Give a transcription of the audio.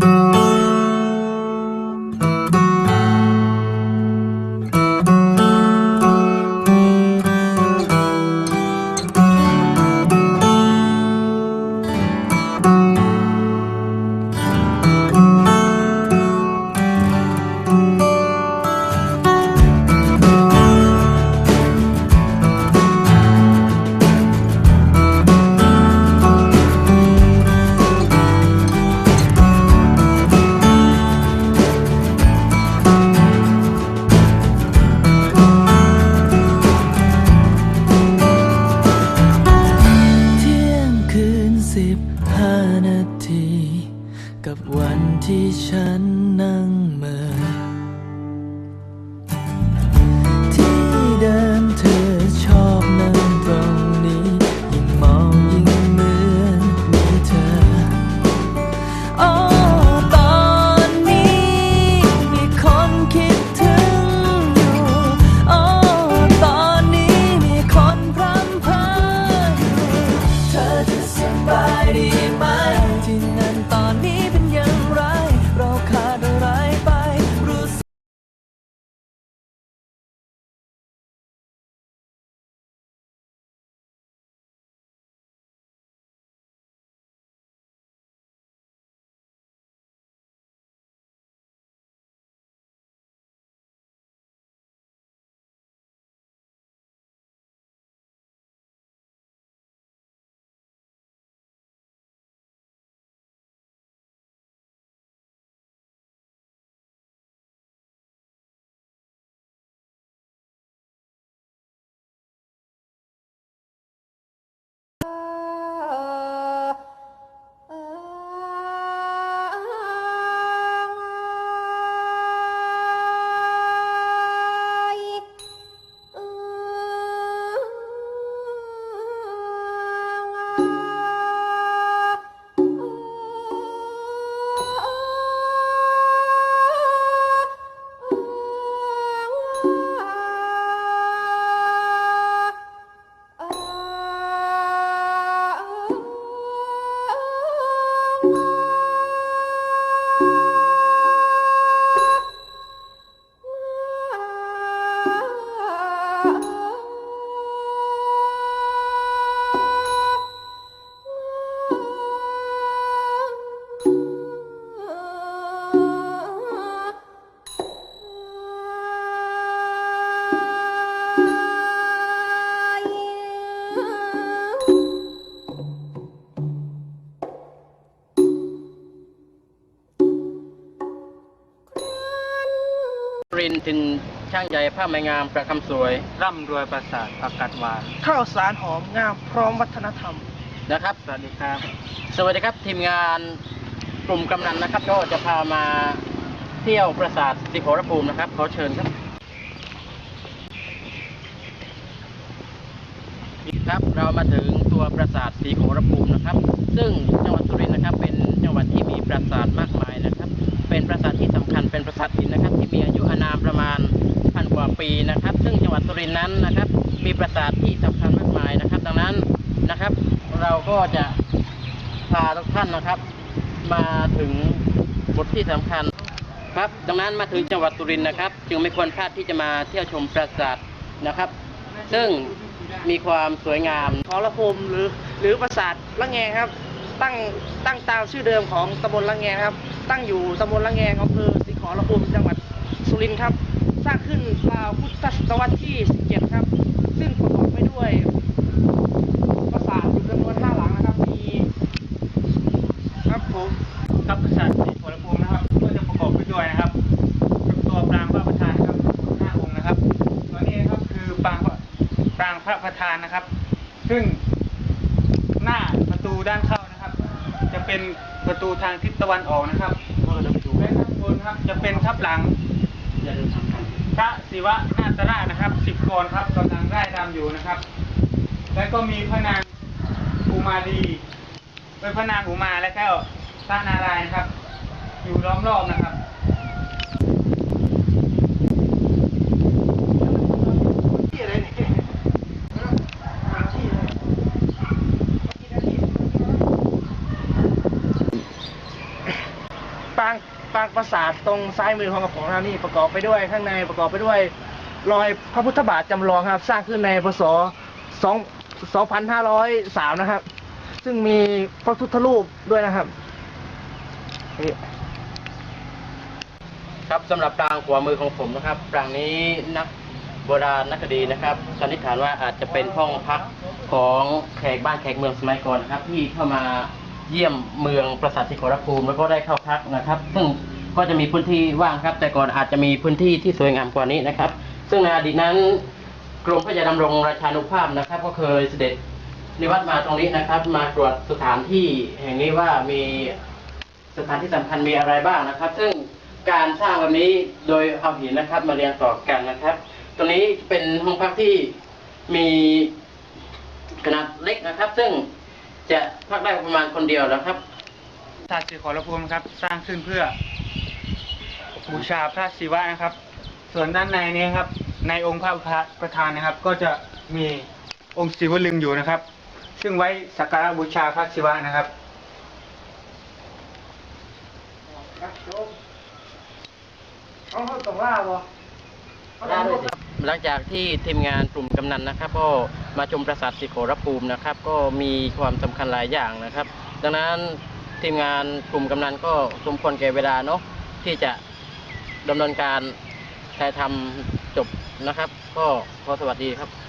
เสิบห้านาที กับวันที่ฉันนั่งเมื่อ รินทร์ถึงช่างใหญ่ผ้าไม้งามประคำสวย ร่ำรวยประสาทผักกาดหวานข้าวสารหอมงามพร้อมวัฒนธรรมนะครับ สวัสดีครับ สวัสดีครับทีมงานกลุ่มกำนันนะครับ ก็จะพามาเที่ยวปราสาทสิโขรภูมินะครับขอเชิญครับครับเรามาถึงตัวปราสาทสีโขรภูมินะครับ ซึ่งจังหวัดสุรินทร์นะครับ เป็นจังหวัดที่มีปราสาทมากมายนะครับ เป็นปราสาท ปีนะครับ ซึ่งจังหวัดสุรินทร์นั้นนะครับ มีปราสาทที่สำคัญมากมายนะครับ ดังนั้นนะครับ เราก็จะพาทุกท่านนะครับ มาถึงบทที่สำคัญครับ ดังนั้นมาถึงจังหวัดสุรินทร์นะครับ จึงไม่ควรพลาดที่จะมาเที่ยวชมปราสาทนะครับ ซึ่งมีความสวยงามขอรภูมิหรือหรือปราสาทละแงครับ ตั้งตั้งตามชื่อเดิมของตำบลละแงครับ ตั้งอยู่ตำบลละแงอำเภอศรีขอรภูมิจังหวัดสุรินทร์ครับ สร้างขึ้นราวพุทธศตวรรษที่ 17 ครับ ซึ่งประกอบไปด้วยปราสาทอยู่จำนวนห้าหลังนะครับ มีครับผมครับปราสาทศรีขอรภูมินะครับ ก็จะประกอบไปด้วยนะครับตัวปรางพระประธานครับห้าองค์นะครับตัวนี้ครับคือปรางพระปรางพระประธานนะครับ ซึ่งหน้าประตูด้านเข้านะครับ จะเป็นประตูทางทิศตะวันออกนะครับและข้างบนครับจะเป็นทับหลัง พระศิวะนาตราชนะครับสิบกรครับกำลังไล่ดำอยู่นะครับ แล้วก็มีพระนางอุมาลีเป็นพระนางอุมาและก็พระนารายณ์นะครับ อยู่ล้อมรอบนะครับ ที่อะไรเนี่ยที่อะไร ปางปราสาทตรงซ้ายมือของกระผมนะครับนี่ประกอบไปด้วยข้างในประกอบไปด้วย รอยพระพุทธบาทจำลองครับ สร้างขึ้นในพศสองสองพันะครับ ซึ่งมีพระพุทธรูปด้วยนะครับนี่ครับสำหรับปรางขวามือของผมนะครับปรางนี้นักโบราณนักคดีนะครับสันนิษฐานว่าอาจจะเป็นห้องพักของแขกบ้านแขกเมืองสมัยก่อนนะครับ ที่เข้ามาเยี่ยมเมืองปราสาทสิโขรภูมิแล้วก็ได้เข้าพักนะครับ ซึ่ง ก็จะมีพื้นที่ว่างครับ แต่ก่อนอาจจะมีพื้นที่ที่สวยงามกว่านี้นะครับ ซึ่งในอดีตนั้นกรมพระยาดำรงราชานุภาพนะครับ ก็เคยเสด็จนิวัตมาตรงนี้นะครับ มาตรวจสถานที่แห่งนี้ว่ามีสถานที่สำคัญมีอะไรบ้างนะครับ ซึ่งการสร้างแบบนี้โดยเอาหินนะครับ มาเรียงต่อกันนะครับ ตรงนี้เป็นห้องพักที่มีขนาดเล็กนะครับ ซึ่งจะพักได้ประมาณคนเดียวนะครับศาสตร์ศิขอรภูมิครับ สร้างขึ้นเพื่อ บูชาพระศิวะนะครับ ส่วนด้านในนี้ครับ ในองค์พระประธานนะครับ ก็จะมีองค์ศิวลึงอยู่นะครับ ซึ่งไว้สักการะบูชาพระศิวะนะครับเอาเขาต้องล่าบ่เขาต้องล่าหลังจากที่ทีมงานกลุ่มกำนันนะครับ ก็มาชมปราสาทสิโขรภูมินะครับ ก็มีความสำคัญหลายอย่างนะครับ ดังนั้นทีมงานกลุ่มกำนันก็สมควรแก่เวลาเนาะที่จะ ดำเนินการถ่ายทำจบนะครับ ก็ขอสวัสดีครับ